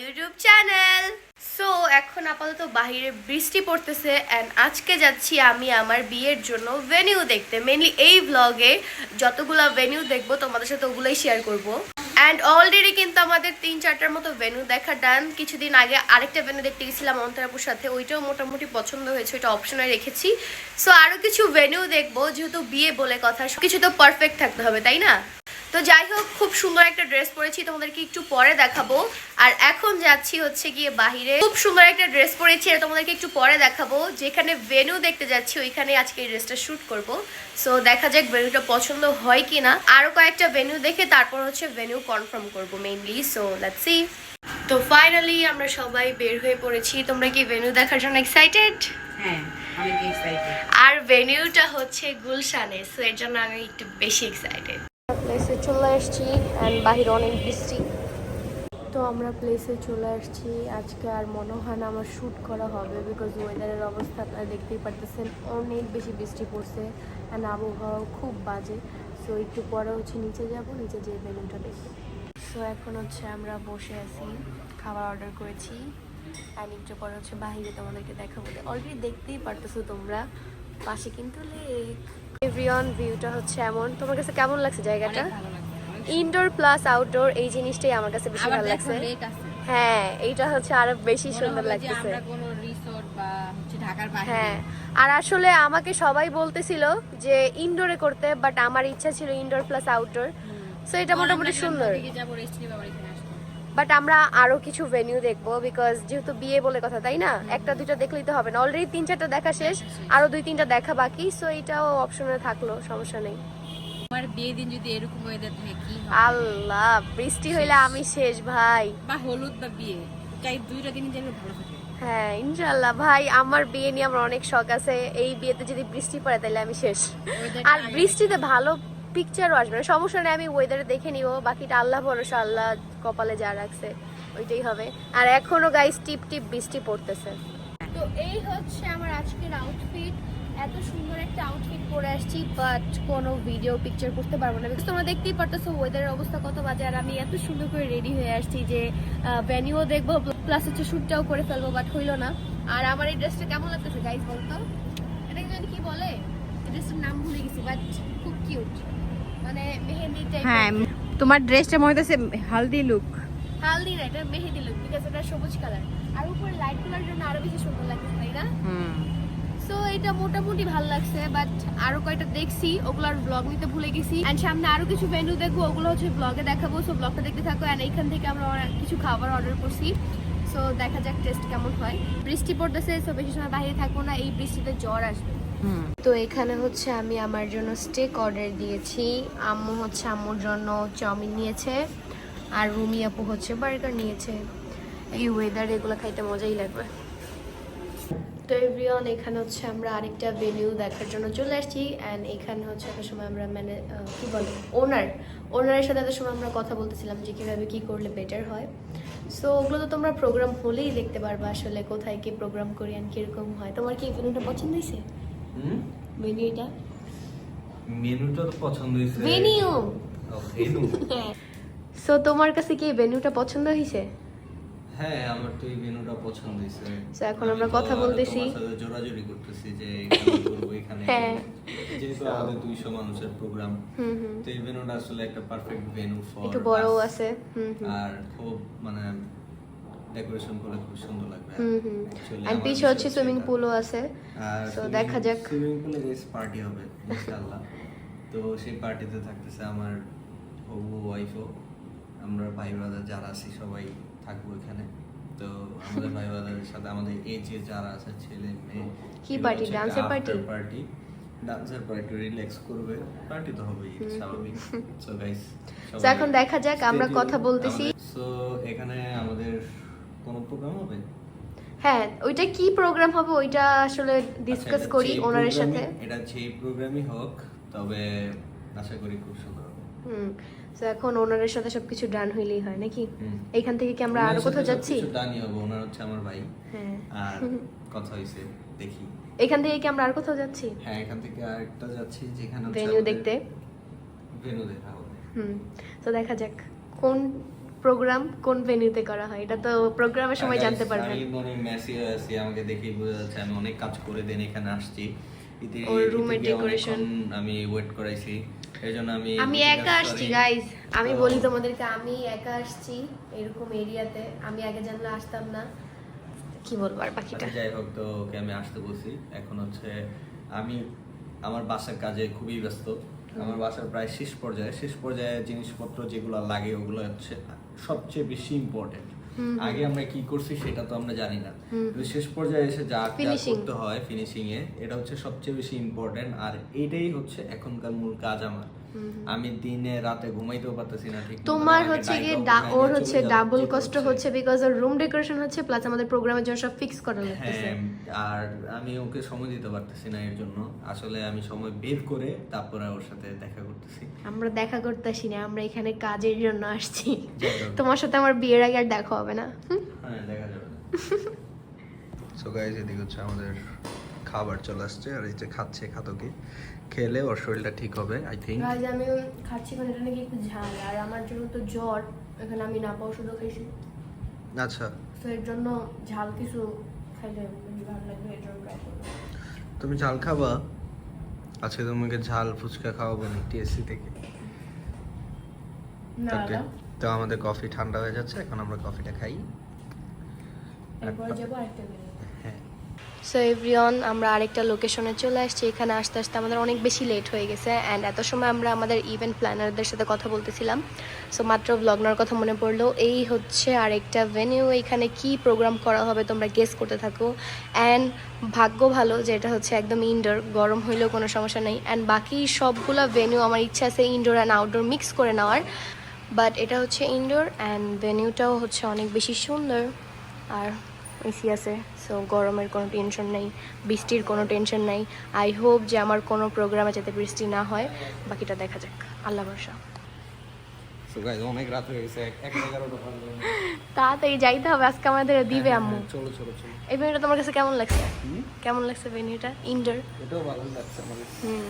YouTube channel so এখন আপাতত বাইরে বৃষ্টি পড়তেছে আজকে যাচ্ছি আমি আমার বিয়ের জন্য ভেনিউ দেখতে। মেনলি এই ব্লগে যতগুলো ভেনিউ দেখব, তোমাদের সাথে ওগুলোই শেয়ার করব। অ্যান্ড অলরেডি কিন্তু আমাদের তিন চারটার মতো ভেনু দেখা ডান কিছুদিন আগে আরেকটা ভেনু দেখতে গেছিলাম অন্তরাপুর সাথে, ওইটাও মোটামুটি পছন্দ হয়েছে, ওইটা অপশনে রেখেছি। সো আরও কিছু ভেনু দেখব, যেহেতু বিয়ে বলে কথা কিছু তো পারফেক্ট থাকতে হবে, তাই না? তো যাই হোক খুব সুন্দর একটা ড্রেস পরেছি তোমাদেরকে একটু পরে দেখাবো। আর এখন যাচ্ছি হচ্ছে গিয়ে বাহিরে। খুব সুন্দর একটা ড্রেস পরেছি আর তোমাদেরকে একটু পরে দেখাবো। যেখানে ভেনু দেখতে যাচ্ছি ওইখানে আজকে এই ড্রেসটা শ্যুট করব। সো দেখা যাক ভেনুটা পছন্দ হয় কি না আরও কয়েকটা ভেনু দেখে তারপর হচ্ছে ভেনু কনফার্ম করব মেইনলি সো লেটস সি তো ফাইনালি আমরা সবাই বের হয়ে পড়েছি। তোমরা কি ভেনু দেখার জন্য এক্সাইটেড হ্যাঁ আর ভেনিউটা হচ্ছে গুলশানে। সো এর জন্য আমি একটু বেশি এক্সাইটেড চলে আসছি অ্যান্ড বাহিরে অনেক বৃষ্টি। তো আমরা প্লেসে চলে আসছি। আজকে আর মনে হয় না আমার শ্যুট করা হবে বিকজ ওয়েদারের অবস্থা আপনারা দেখতেই পারতেছেন, অনেক বেশি বৃষ্টি পড়ছে অ্যান্ড আবহাওয়াও খুব বাজে। সো একটু পরে হচ্ছে নিচে যাব, নিচে যেয়ে বেলুনটা দেখব। সো এখন হচ্ছে আমরা বসে আছি, খাবার অর্ডার করেছি অ্যান্ড একটু পরে হচ্ছে বাহিরে তোমাদেরকে দেখাবো। অলরেডি দেখতেই পারতেছো তোমরা, পাশে কিন্তু লেক এভরিওয়ান ভিউটা হচ্ছে এমন। তোমার কাছে কেমন লাগছে জায়গাটা? লাগছে ইনডোর প্লাস আউটডোর এই জিনিসটাই আমার কাছে বেশি ভালো লাগছে। হ্যাঁ এইটা হচ্ছে আরও বেশি সুন্দর লাগতেছে। বাইরে। হ্যাঁ আর আসলে আমাকে সবাই বলতেছিল যে ইনডোরে করতে বাট আমার ইচ্ছা ছিল ইনডোর প্লাস আউটডোর সো এটা মোটামুটি সুন্দর। বাট আমরা আরও কিছু ভেনিউ দেখব বিকজ যেহেতু বিয়ে বলে কথা তাই না? একটা দুইটা দেখলেই তো হবে না। অলরেডি তিন চারটা দেখা শেষ আরও দুই তিনটা দেখা বাকি সো এটাও অপশনে থাকল সমস্যা নেই। আমার বিয়ে দিন যদি এরকম ওয়েদার থাকে আল্লাহ বৃষ্টি হইলে আমি শেষ ভাই। বা হলুদ বা বিয়ে চাই দুইটা দিনই যেন ভালো থাকে। হ্যাঁ ইনশাল্লাহ ভাই আমার বিয়ে নিয়ে আমার অনেক শখ আছে। এই বিয়েতে যদি বৃষ্টি পড়ে তাহলে আমি শেষ। আর বৃষ্টিতে ভালো পিকচারও আসবে না। সমস্যা নেই, আমি ওয়েদারে দেখে নিব। বাকিটা আল্লাহ ভরসা, আল্লাহ কপালে যা রাখছে, ওইটাই হবে। আর এখনও গাইস টিপ টিপ বৃষ্টি পড়তেছে। তো এই হচ্ছে আমার আজকের আউটফিট এত সুন্দর একটা আউটফিট পরে আসছি বাট কোনো ভিডিও পিকচার করতে পারব না। বিকজ তোমরা দেখতেই পারতেছো ওয়েদারের অবস্থা কত বাজে, আর আমি এত সুন্দর করে রেডি হয়ে আসছি যে ভ্যানিও দেখব প্লাস হচ্ছে শ্যুটটাও করে ফেলব বাট হইল না। আর আমার এই ড্রেসটা কেমন লাগতেছে গাইস বলতো? এটা জানি কি বলে? ড্রেসটার নাম ভুলে গেছি বাট খুব কিউট মানে মেহেন্দি টাইপ হ্যাঁ তোমার ড্রেসটা মনে হচ্ছে হালদি লুক হালদি না এটা মেহেদি লুক বিকজ এটা সবুজ কালার আর উপরে লাইট কালার জন্য আরও বেশি সুন্দর লাগছে তাই না? হুম। সো এটা মোটামুটি ভালো লাগছে বাট আরও কয়টা দেখছি ওগুলোর ব্লগ নিতে ভুলে গেছি। এন্ড সামনে আরও কিছু মেনু দেখব ওগুলো হচ্ছে ব্লগে দেখাবো। সো ব্লগটা দেখতে থাকো এন্ড এইখান থেকে আমরা কিছু খাবার অর্ডার করছি। সো দেখা যাক টেস্ট কেমন হয়। বৃষ্টি পড়তেছে সো বেশি সময় বাইরে থাকব না এই বৃষ্টিতে জ্বর আসবে। তো এখানে হচ্ছে আমি আমার জন্য স্টেক অর্ডার দিয়েছি। আম্মু হচ্ছে আম্মুর জন্য চাউমিন নিয়েছে, আর রুমি আপু হচ্ছে বার্গার নিয়েছে। এই ওয়েদার এগুলো খাইতে মজাই লাগবে। তো এভরিওয়ান এখানে হচ্ছে আমরা আরেকটা ভেনিউ দেখার জন্য চলে আসছি। অ্যান্ড এখানে হচ্ছে একটা সময় আমরা মানে কি বলে? ওনার ওনারের সাথে একটা সময় আমরা কথা বলতেছিলাম যে কীভাবে কী করলে বেটার হয়। সো ওগুলো তো তোমরা প্রোগ্রাম হলেই দেখতে পারবে আসলে কোথায় কি প্রোগ্রাম করি আর কীরকম হয়। তোমার কি ভেনিউটা পছন্দ হয়েছে? হুম? ভেনিউটা মেনুটা তো পছন্দ হয়েছে। ভেনিউ ভেনু সো তোমার কাছে কি ভেনিউটা পছন্দ হয়েছে? হ্যাঁ আমার তো এই মেনুটা পছন্দ হয়েছে। So, এখন আমরা কথা বলতেছি। তোমার সাথে জোরাজুরি করতেছি যে এখানে। হ্যাঁ। যেহেতু আমাদের দুইশো মানুষের প্রোগ্রাম হুম হুম। তো এই ভেনুটা আসলে একটা পারফেক্ট ভেনু ফর একটু বড়ও আছে। হুম হুম। আর খুব মানে ডেকোরেশন করলে খুব সুন্দর লাগবে। এন্ড পিছে হচ্ছে সুইমিং পুলও আছে। So, দেখা যাক। সুইমিং পুলে বেশ পার্টি হবে ইনশাআল্লাহ। তো সেই পার্টিতে থাকতেছে আমার হবু ওয়াইফও। আমরা ভাই ব্রাদার যারা আছি সবাই থাকব এখানে। তো আমাদের ভাই ব্রাদারের সাথে আমাদের এজে যারা আছে ছেলে মেয়ে কি? Dance এর party? পার্টি ডান্সের পার্টি রিল্যাক্স করবে। পার্টি তো হবেই স্বাভাবিক। সো গাইস এখন দেখা যাক আমরা কথা বলতেছি। সো এখানে আমাদের কোনো প্রোগ্রাম হবে? হ্যাঁ ওইটা কি প্রোগ্রাম হবে ওইটা আসলে ডিসকাস আচ্ছা, করি ওনারের সাথে। এটা যেই প্রোগ্রামই হোক তবে আশা করি খুব সুন্দর হবে। হুম তো এখন ওনারের সাথে সবকিছু ডান হইলেই হয় নাকি? হুম। এইখান থেকে কি আমরা আরও কোথাও যাচ্ছি? ডানই হবে ওনার হচ্ছে আমার ভাই। হ্যাঁ। আর কথা হয়েছে দেখি। এখান থেকে কি আমরা আর কোথাও যাচ্ছি? হ্যাঁ এখান থেকে আরেকটা যাচ্ছি যেখানে ভেনিউ দেখতে? ভেনু দেখা হবে। হুম তো দেখা যাক কোন প্রোগ্রাম কোন ভেন্যুতে করা হয়? এটা তো প্রোগ্রামের সময় জানতে পারবেন। আমি মনে মেসি আছি আমাকে দেখেই বোঝা যাচ্ছে আমি অনেক কাজ করে দেন এখানে আসছি। ওর decoration। অনেকক্ষণ আমি ওয়েট করাইছি এই জন্য আমি আমি একা আসছি। গাইজ আমি বলি তোমাদেরকে আমি একা আসছি এরকম এরিয়াতে আমি আগে জানলে আসতাম না। কি বলব আর বাকিটা? আচ্ছা, যাই হোক তো ওকে আমি আসতে বলছি। এখন হচ্ছে আমি আমার বাসার কাজে খুবই ব্যস্ত। আমার বাসার প্রায় শেষ পর্যায়ে শেষ পর্যায়ে জিনিসপত্র যেগুলো লাগে ওগুলো হচ্ছে সবচেয়ে বেশি ইম্পর্টেন্ট আগে আমরা কি করছি সেটা তো আমরা জানি না। শেষ পর্যায়ে এসে যা করতে হয় ফিনিশিং এ এটা হচ্ছে সবচেয়ে বেশি ইম্পর্টেন্ট আর এটাই হচ্ছে এখনকার মূল কাজ আমার। আমি দিনে রাতে ঘুমাইতেও পারতেছি না ঠিক তোমার হচ্ছে গিয়ে ওর হচ্ছে ডাবল কষ্ট হচ্ছে বিকজ ওর রুম ডেকোরেশন হচ্ছে প্লাস আমাদের প্রোগ্রামের জন্য সব ফিক্স করা লাগতেছে। হ্যাঁ আর আমি ওকে সময় দিতে পারতেছি না এর জন্য। আসলে আমি সময় বের করে তারপরে ওর সাথে দেখা করতেছি। আমরা দেখা করতে আসি না আমরা এখানে কাজের জন্য আসছি। তোমার সাথে আমার বিয়ের আগে আর দেখা হবে না। হ্যাঁ দেখা যাবে সো গাইজ এদিকে হচ্ছে আমাদের খাবার চলে আসছে আর এই যে খাচ্ছে খাতকে। খেলে ওর শরীরটা ঠিক হবে আই থিঙ্ক আজ আমি খাচ্ছি কারণ এটা নাকি একটু ঝাল। আর আমার জন্য তো জ্বর। এখানে আমি না পাও শুধু খাইছি। আচ্ছা। তো এর জন্য ঝাল কিছু খাইলে ভালো লাগবে এর জন্য তুমি ঝাল খাবা? আজকে তোমাকে ঝাল ফুচকা খাওয়াবো না টিএসসি থেকে। না না। তো আমাদের কফি ঠান্ডা হয়ে যাচ্ছে এখন আমরা কফিটা খাই। এরপরে যাব আরেকটা সো এভরিওয়ান আমরা আরেকটা লোকেশনে চলে আসছি। এখানে আসতে আসতে আমাদের অনেক বেশি লেট হয়ে গেছে অ্যান্ড এত সময় আমরা আমাদের ইভেন্ট প্ল্যানারদের সাথে কথা বলতেছিলাম। সো মাত্র ব্লগনার কথা মনে পড়ল। এই হচ্ছে আরেকটা ভেনিউ এখানে কি প্রোগ্রাম করা হবে তোমরা গেস করতে থাকো। অ্যান্ড ভাগ্য ভালো যে এটা হচ্ছে একদম ইনডোর গরম হইলেও কোনো সমস্যা নেই। অ্যান্ড বাকি সবগুলো ভেনিউ আমার ইচ্ছা আছে ইনডোর অ্যান্ড আউটডোর মিক্স করে নেওয়ার। বাট এটা হচ্ছে ইনডোর অ্যান্ড ভেনিউটাও হচ্ছে অনেক বেশি সুন্দর। আর এসি আছে সো গরমের কোনো টেনশন নেই বৃষ্টির কোনো টেনশন নেই। আই হোপ যে আমার কোনো প্রোগ্রামে যাতে বৃষ্টি না হয় বাকিটা দেখা যাক। আল্লাহ ভরসা। অনেক রাত হয়ে গেছে তাড়াতাড়ি যাইতে হবে আজকে আমাদের দিবে আম্মু। হ্যাঁ, চলো চলো চলো। এই তোমার কাছে কেমন লাগছে? কেমন লাগছে ভেনিউটা ইনডোর এটাও ভালো লাগছে আমার হুম।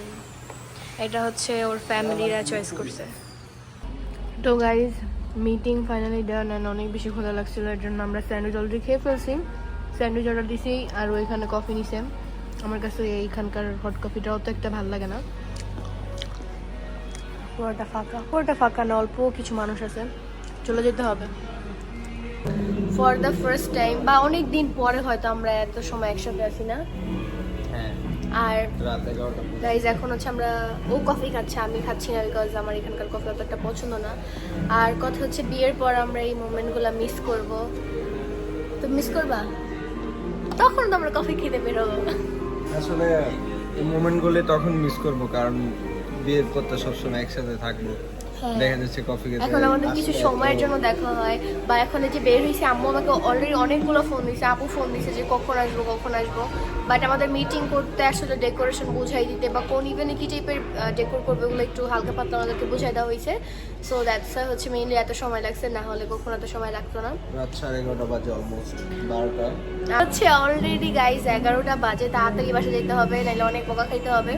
এটা হচ্ছে ওর ফ্যামিলিরা চয়েস করছে। তো guys meeting finally done and অনেক বেশি ক্ষুধা লাগছিল, এর জন্য আমরা স্যান্ডউইচ অলরেডি খেয়ে ফেলছি। স্যান্ডউইচ অর্ডার দিছি আর ওইখানে কফি নিছে। আমার কাছে এইখানকার হট কফিটাও তো একটা ভালো লাগে না। পুরোটা ফাঁকা পুরোটা ফাঁকা না, অল্প কিছু মানুষ আছে। চলে যেতে হবে। ফর দ্য ফার্স্ট টাইম বা অনেক দিন পরে হয়তো আমরা এত সময় একসাথে আছি না। আর গাইজ এখন হচ্ছে আমরা ও কফি খাচ্ছে আমি খাচ্ছি না বিকজ আমার এখানকার কফি অতটা পছন্দ না। আর কথা হচ্ছে বিয়ের পর আমরা এই মোমেন্টগুলো মিস করব। তো মিস করবা? তখন তো আমরা কফি খেতে বেরোবো আসলে এই মোমেন্টগুলো তখন মিস করব কারণ বিয়ের পর তো সবসময় একসাথে থাকব। দেখা যাচ্ছে কফি খেতে। এখন আমাদের কিছু সময়ের জন্য দেখা হয় বা এখন যে বের হয়েছে আম্মু আমাকে অলরেডি অনেকগুলো ফোন দিছে আপু ফোন দিছে যে কখন আসব কখন আসব। বাট আমাদের মিটিং করতে আসলে ডেকোরেশন বুঝাই দিতে বা কোন ইভেন্টে কি টাইপের ডেকোর করবে ওগুলো একটু হালকা পাতলা আমাদেরকে বুঝাই দেওয়া হয়েছে সো দ্যাটস হচ্ছে মেইনলি এত সময় লাগছে না হলে কখনো এত সময় লাগতো না। রাত সাড়ে এগারোটা বাজে অলমোস্ট বারোটা। হচ্ছে অলরেডি গাইজ এগারোটা বাজে তাড়াতাড়ি বাসা যেতে হবে নাহলে অনেক বোকা খাইতে হবে।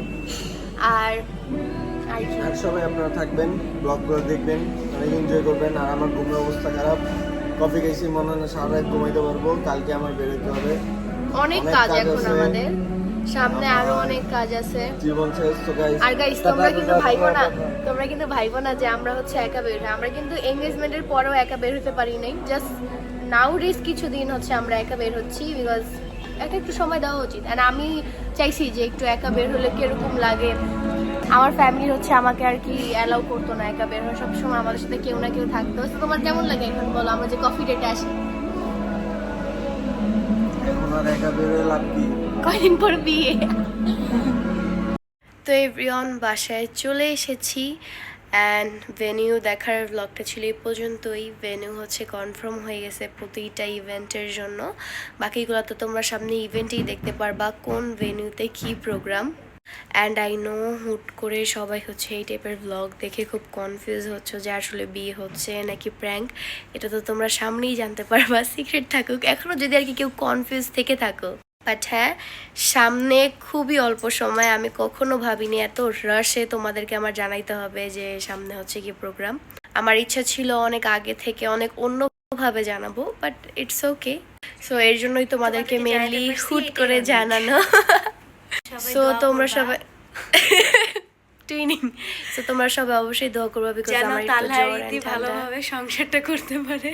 আর আর সবাই আপনারা থাকবেন ব্লগগুলো দেখবেন অনেক এনজয় করবেন। আর আমার ঘুমের অবস্থা খারাপ। কফি খাইছি মনে হয় সারা রাত ঘুমাইতে পারব। কালকে আমার বেরোতে হবে। অনেক কাজ এখন আমাদের। সামনে আরও অনেক কাজ আছে। জীবন শেষ তো গাইস আর গাইস তোমরা কিন্তু ভাইবো না। তোমরা কিন্তু ভাইবো না যে আমরা হচ্ছে একা বের আমরা কিন্তু এঙ্গেজমেন্টের পরেও একা বের হতে পারি নাই। জাস্ট নাও রিস কিছু দিন হচ্ছে আমরা একা বের হচ্ছি বিকজ একা একটু সময় দেওয়া উচিত। আর আমি চাইছি যে একটু একা বের হলে কীরকম লাগে। আমার ফ্যামিলি হচ্ছে আমাকে আর কি অ্যালাউ করতো না একা বের হওয়া সবসময় আমাদের সাথে কেউ না কেউ থাকতো। তোমার কেমন লাগে এখন বলো? আমরা যে কফি ডেটে আসি। কয়দিন পর বিয়ে? তো এভরিওয়ান বাসায় চলে এসেছি। অ্যান্ড ভেনিউ দেখার ব্লগটা ছিল এই পর্যন্তই। ভেনিউ হচ্ছে কনফার্ম হয়ে গেছে প্রতিটা ইভেন্টের জন্য। বাকিগুলো তো তোমরা সামনে ইভেন্টেই দেখতে পারবা কোন ভেনিউতে কি প্রোগ্রাম অ্যান্ড আই নো হুট করে সবাই হচ্ছে এই টাইপের ব্লগ দেখে খুব কনফিউজ হচ্ছে যে আসলে বিয়ে হচ্ছে নাকি প্র্যাঙ্ক এটা তো তোমরা সামনেই জানতে পারবা সিক্রেট থাকুক। এখনও যদি আর কি কেউ কনফিউজ থেকে থাকো বাট হ্যাঁ সামনে খুবই অল্প সময় আমি কখনো ভাবিনি এত রাশে তোমাদেরকে আমার জানাইতে হবে যে সামনে হচ্ছে কি প্রোগ্রাম আমার ইচ্ছা ছিল অনেক আগে থেকে অনেক অন্যভাবে জানাব বাট ইটস ওকে সো এর জন্যই তোমাদেরকে মেনলি হুট করে জানানো। সো তোমরা সবাই টুইনিং সো তোমরা সবাই অবশ্যই দোয়া করবে বিকজ আমার একটু জ্বর ভালোভাবে সংসারটা করতে পারে।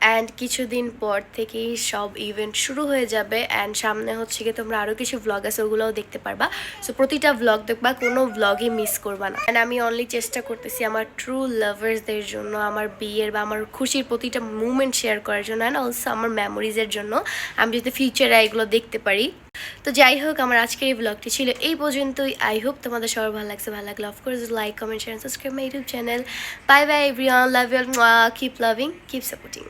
অ্যান্ড কিছুদিন পর থেকেই সব ইভেন্ট শুরু হয়ে যাবে অ্যান্ড সামনে হচ্ছে গিয়ে তোমরা আরও কিছু ভ্লগ আছে ওগুলোও দেখতে পারবা। সো প্রতিটা ভ্লগ দেখবা কোনো ভ্লগই মিস করবা না। অ্যান্ড আমি অনলি চেষ্টা করতেছি আমার ট্রু লাভার্সদের জন্য আমার বিয়ের বা আমার খুশির প্রতিটা মুমেন্ট শেয়ার করার জন্য অ্যান্ড অলসো আমার মেমোরিজের জন্য। আমি যাতে ফিউচারে এগুলো দেখতে পারি। তো যাই হোক, আমার আজকের এই ব্লগটি ছিল এই পর্যন্তই। আই হোপ তোমাদের সবার ভালো লাগছে, ভালো লাগলে of course like comment share subscribe my YouTube channel bye bye everyone love you keep loving keep supporting